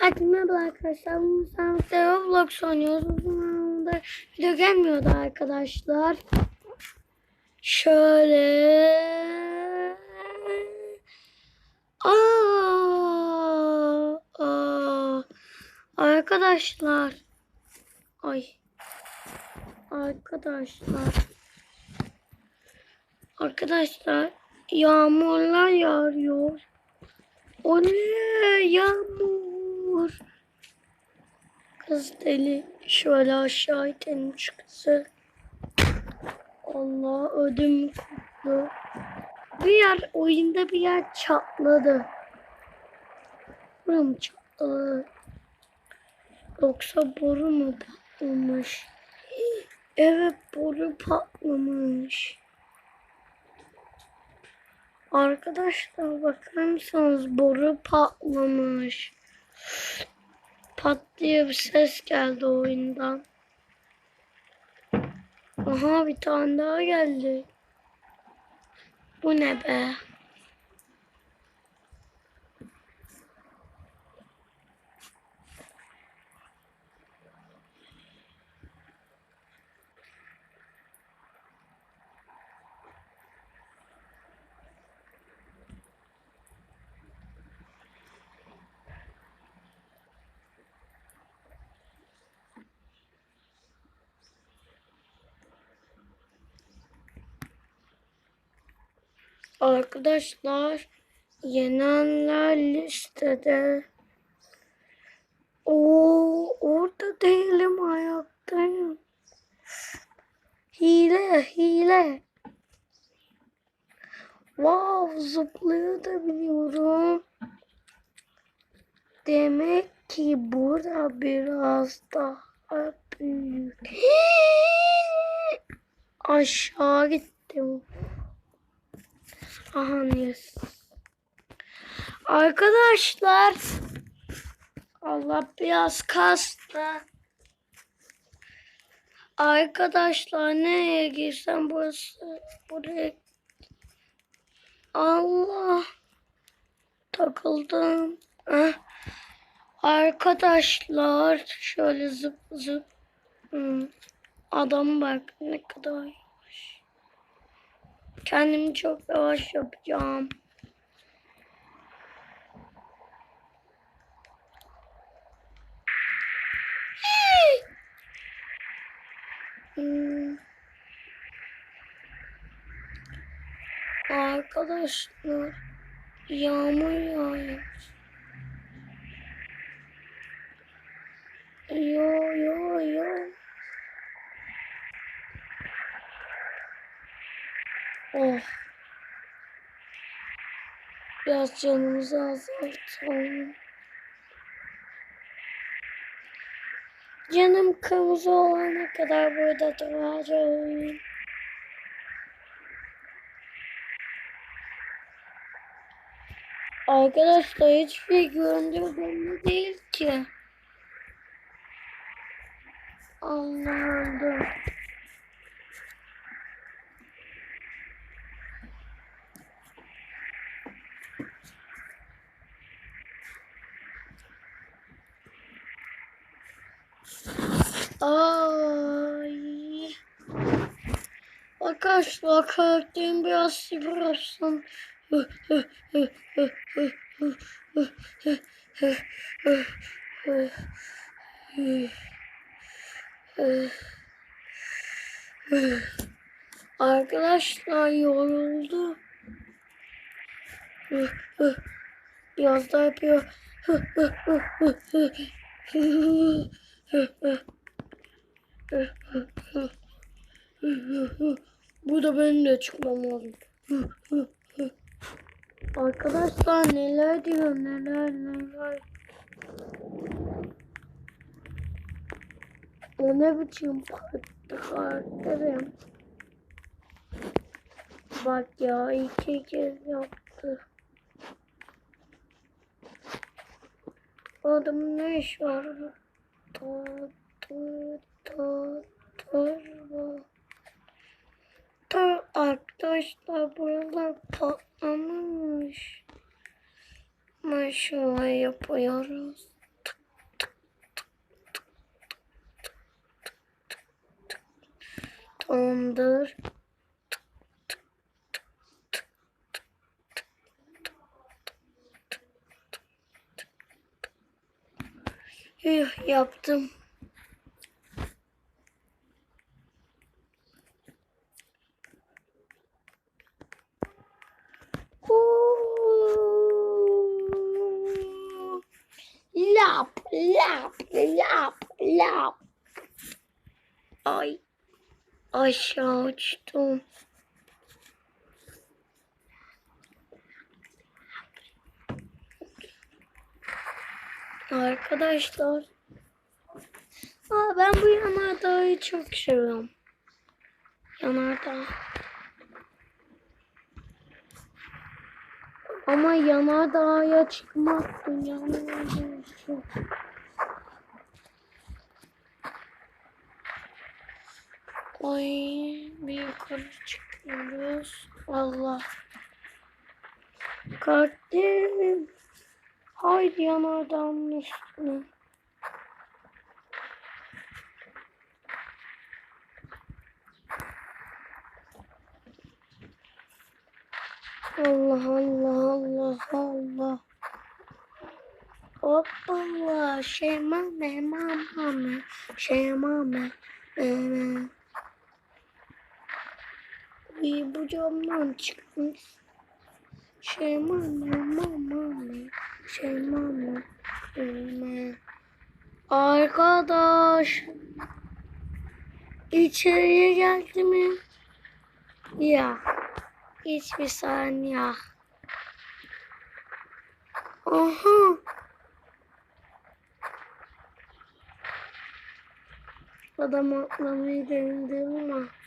Hadi merhaba arkadaşlar. Bu saatte Roblox oynuyoruz. Uzun zamandır video gelmiyordu arkadaşlar. Şöyle. Aa, aa. Arkadaşlar. Ay. Arkadaşlar. Arkadaşlar. Yağmurlar yağıyor. Oley yağmur. Kız deli. Şöyle aşağı itelim şu kızı. Allah ödüm koptu. Bir yer oyunda bir yer çatladı. Buram çatladı. Yoksa boru mu patlamış? Evet boru patlamış. Arkadaşlar bakar mısınız? Boru patlamış. Pat diye bir ses geldi oyundan. Aha bir tane daha geldi. Bu ne be? Arkadaşlar yenenler listede. Oo orada değilim ayaktayım. Hile hile. Wow zıplayabiliyorum. Demek ki burada biraz daha büyük. Aşağı gittim. Yes. Arkadaşlar Allah biraz kastı. Arkadaşlar nereye girsem burası buraya Allah takıldım. Ah. Arkadaşlar şöyle zıp zıp Hmm. adam bak ne kadar. Kendimi çok yavaş yapacağım. Hmm. Arkadaşlar yağmur yağıyor. Yo yo yo. Oh. Biraz canımızı azaltalım. Canım kırmızı olana kadar burada duracağım. Arkadaşlar hiçbir göründüğü belli değil ki. Anladım. Ay. Arkadaşlar karakterim biraz sivrilsin. Arkadaşlar yoruldu. Biraz daha yapıyor. Burada benim de çıkmam lazım. Arkadaşlar neler diyor neler neler. O ne biçim karakterim. Bak ya iki kez yaptı. Adam ne iş var? Ta ta to, turbo. Tur arkadaşlar buralar patlamış. Maşallah yapıyoruz. Tamamdır. Yuh yaptım. Aşağı uçtum. Arkadaşlar. Aa, ben bu yanardağı çok seviyorum. Yanardağ. Ama yanardağa çıkmak dünyanın en büyüsü. Ay bir yukarı çıkıyoruz. Allah. Kardeşim. Haydi yanardağın üstüne. Allah Allah Allah Allah. Hoppala şema me mama me şema İyi bu camdan çıkmış. Şey mama mama şey mama mama. Arkadaş içeriye geldi mi? Ya hiçbir saniye. Aha. Adam atlamayı denedim ama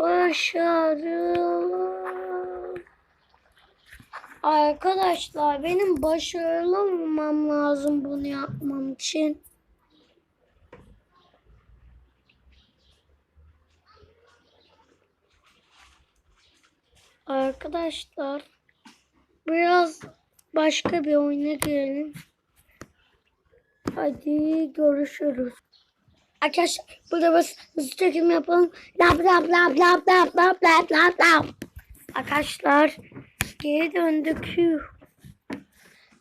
Başarılı. Arkadaşlar benim başarılı olmam lazım bunu yapmam için. Arkadaşlar biraz başka bir oyuna girelim. Hadi görüşürüz. Arkadaşlar burada biz hızlı çekim yapalım. Lap lap lap lap lap lap lap lap lap. Arkadaşlar geri döndük.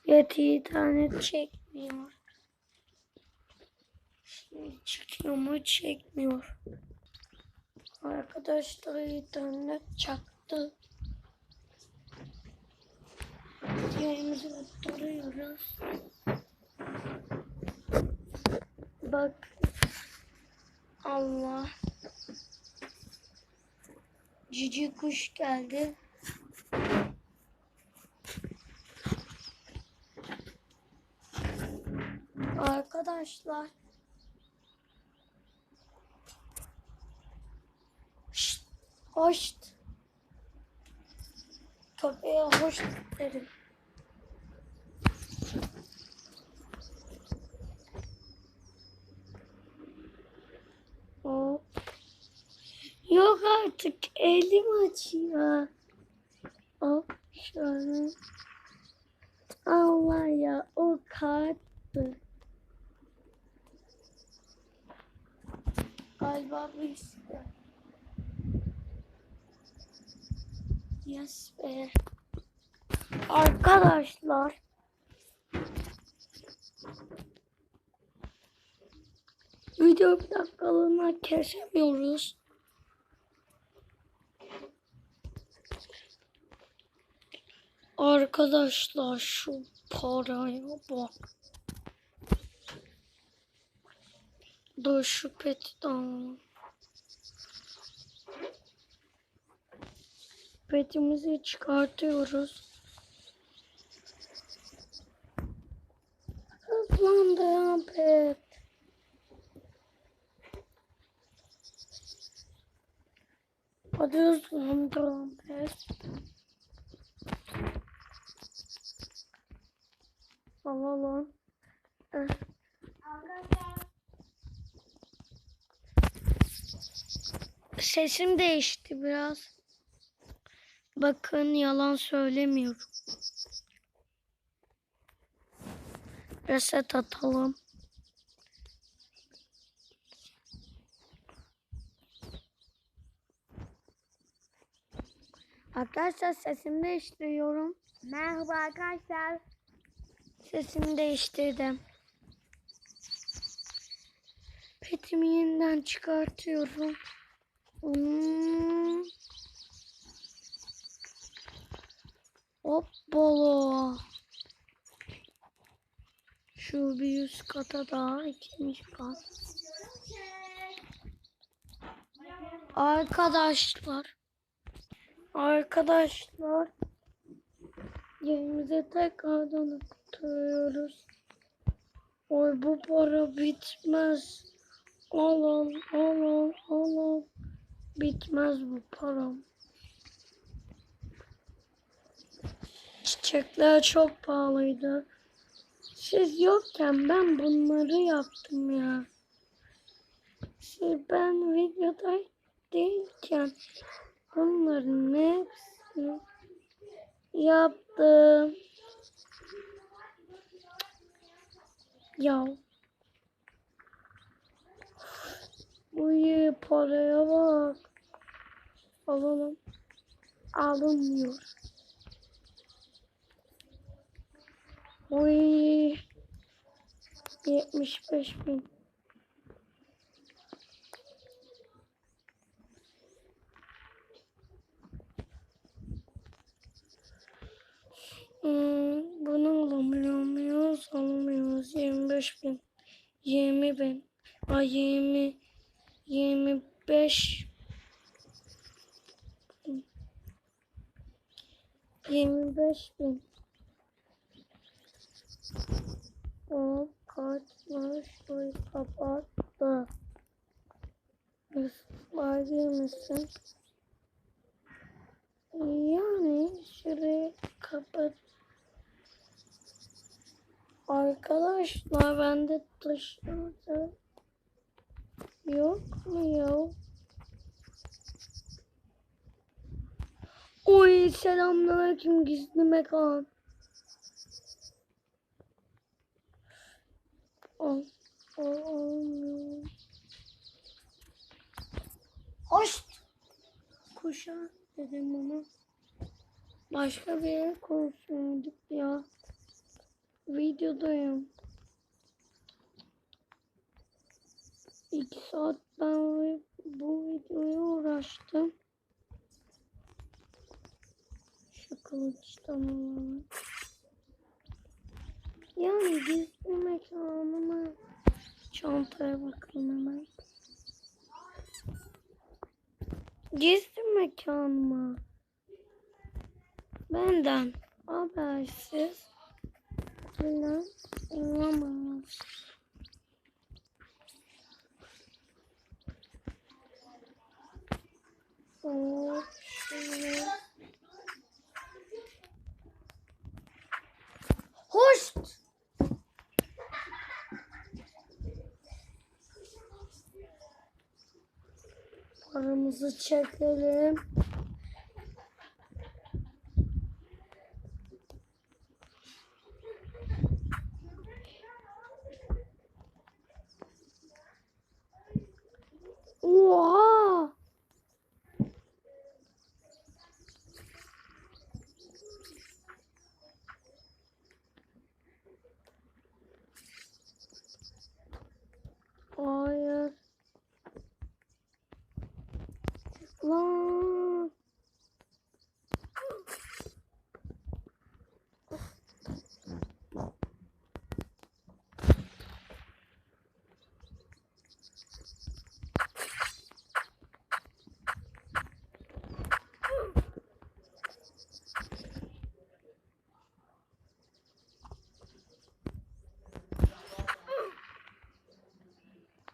Yeti internet çekmiyor. Şimdi çekiyor mu çekmiyor. Arkadaşlar internet çaktı. Yerimizi duruyoruz. Bak. Allah. Cici kuş geldi. Arkadaşlar. Şşt, hoş. Köpeğe hoş derim. Hop. Yok artık elim açıyor. Hop şöyle. Allah ya o karttı. Galiba bu işte. Yes be. Arkadaşlar. Video bir dakikalığına kesemiyoruz. Arkadaşlar şu paraya bak. Dur şu peti. Petimizi çıkartıyoruz. Hızlandı pet. Hadi hızlandı pet. Oha lan. Eh. Sesim değişti biraz. Bakın yalan söylemiyorum. Reset atalım. Arkadaşlar sesimi değiştiriyorum. Merhaba arkadaşlar. Sesimi değiştirdim. Petimi yeniden çıkartıyorum. Hmm. Hoppala. Şu bir üst kata daha ikinci kat. Arkadaşlar. Arkadaşlar. Yerimize tekrardan oturuyoruz. Oy bu para bitmez. Al al al al al al. Bitmez bu param. Çiçekler çok pahalıydı. Siz yokken ben bunları yaptım ya. Siz ben videoda değilken bunların hepsini yaptım. Ya. İyi paraya bak. Alalım. Alınmıyor. Uy. 75 bin. Hmm, bunu alamıyor muyuz? Alamıyoruz. 25 bin. 20 bin. Ay 20. 25. 25 bin. O kartlar şurayı kapattı. Var misin? Yani şurayı kapat. Arkadaşlar bende dışarıda yok mu ya? Oy selamünaleyküm gizli mekan. Al. Hoş. Kuşa dedim ona. Başka bir yere konuşuyorduk ya. Videodayım. İki saat ben bu- videoya uğraştım. Şu kılıçtan alalım. Yani gizli mekanıma çantaya bakalım hemen. Gizli mekanıma benden habersiz falan olamaz. Hop şöyle. Hoş. Paramızı çekelim. Oha! Hayır. Lan.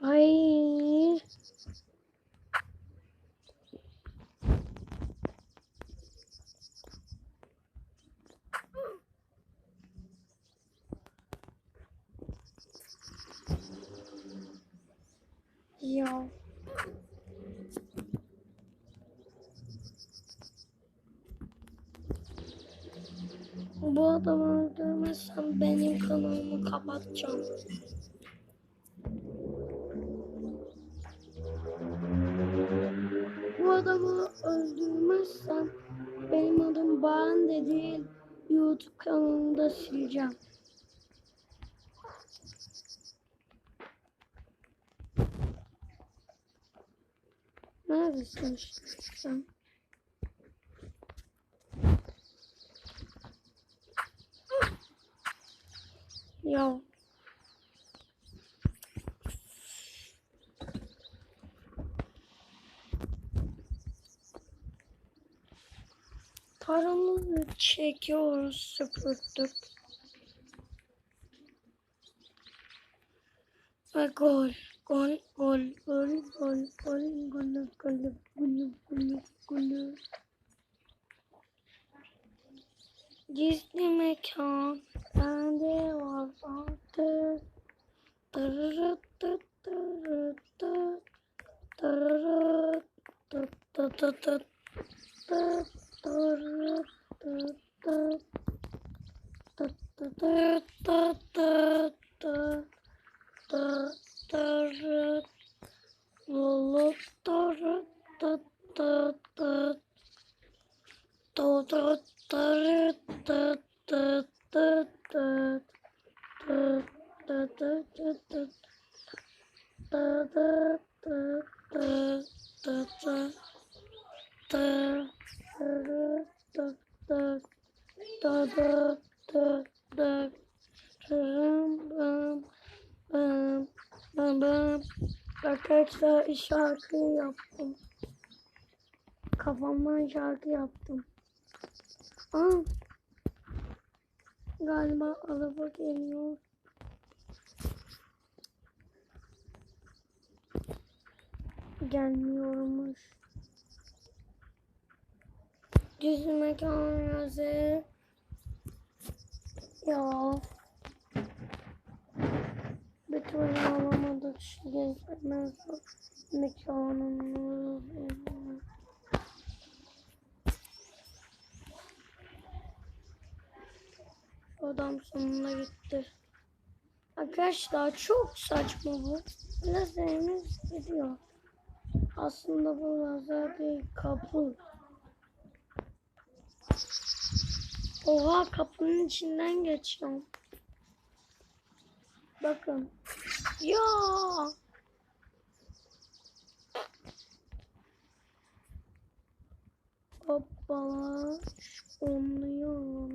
Hayır. Ya. Bu adamı öldürmezsem benim kanalımı kapatacağım. Bu adamı öldürmezsem Benim adım Bağın de değil. YouTube kanalında sileceğim. Neredesin sen? Ya. Paramızı çekiyoruz, süpürdük. Ve gol, gol, gol, gol, gol, gol, gol, gol, gol, gol, gol. Gizli mekan bende var artık. Tırırıt tıt tırırıt tıt. Tırırıt tıt tıt tıt tıt. Tıt tırırıt tıt tıt. Tıt tıt tıt tıt tıt tıt. Tıt tırıt. Lulut tırıt tıt tıt tıt. Tut tut tut tut tut tut tut tut tut tut tut tut tut tut tut tut ben, ben arkadaşlar şarkı yaptım. Kafamdan şarkı yaptım. Aa, galiba araba geliyor. Gelmiyormuş. Düz mekan yazı. Ya. Bir türlü alamadık şu gezmez mekanını. Adam sonuna gitti. Arkadaşlar çok saçma bu. Lazerimiz gidiyor. Aslında bu lazer bir kapı. Oha kapının içinden geçiyorum. Bakın. Ya. Hoppala. Onluyor.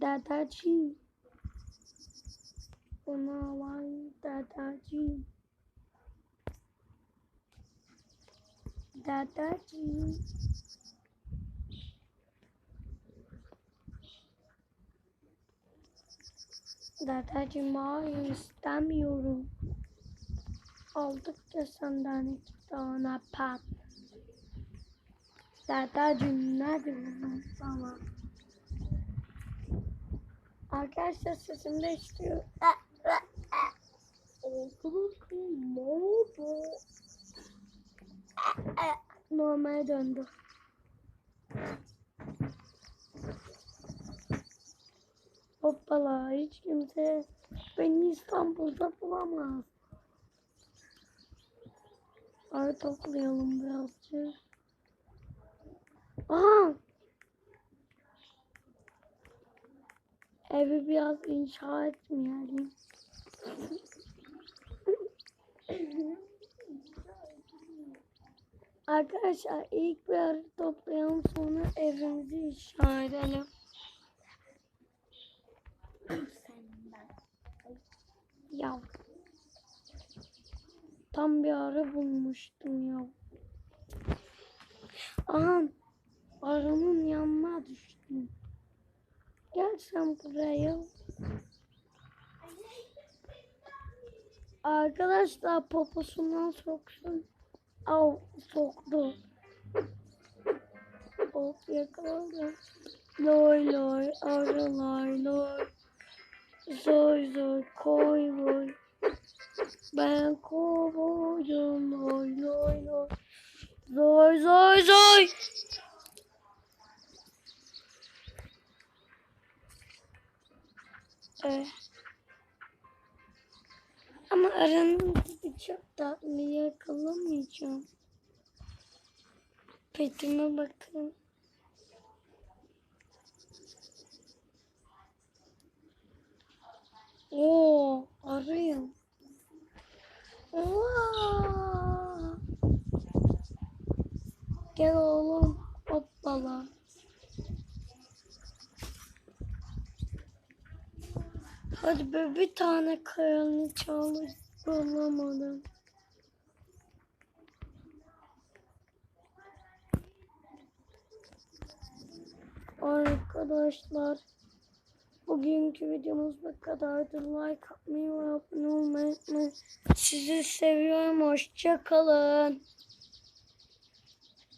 Dadacığım. Ona var dadacığım. Dadacığım. Dadacığım hayır istemiyorum. Aldık ya senden iki tane pat. Dadacığım ne diyorsun sana? Arkadaşlar sesim değişiyor. ne oldu? Normale döndü. Hoppala hiç kimse beni İstanbul'da bulamaz. Ay toplayalım birazcık. Aha! Evi biraz inşa etmeyelim. Arkadaşlar ilk bir arı toplayalım sonra evimizi inşa edelim. Ya. Tam bir arı bulmuştum ya. Aha. Arının yanına düştüm. Gel sen buraya. Arkadaşlar poposundan soksun. Av soktu. Hop yakaladım. Loy loy arılar loy. Zor zor koy boy. Ben kovuyorum oy oy oy. Zor zor zor. Evet. Ama aranızda çok tatlı yakalamayacağım. Petime bakın. Oo, arıyım. Oo. Gel oğlum. Hoppala. Hadi be bir tane kayanı çalış bulamadım. Arkadaşlar bugünkü videomuz bu kadardı. Like atmayı ve abone olmayı unutmayın. Sizi seviyorum. Hoşça kalın.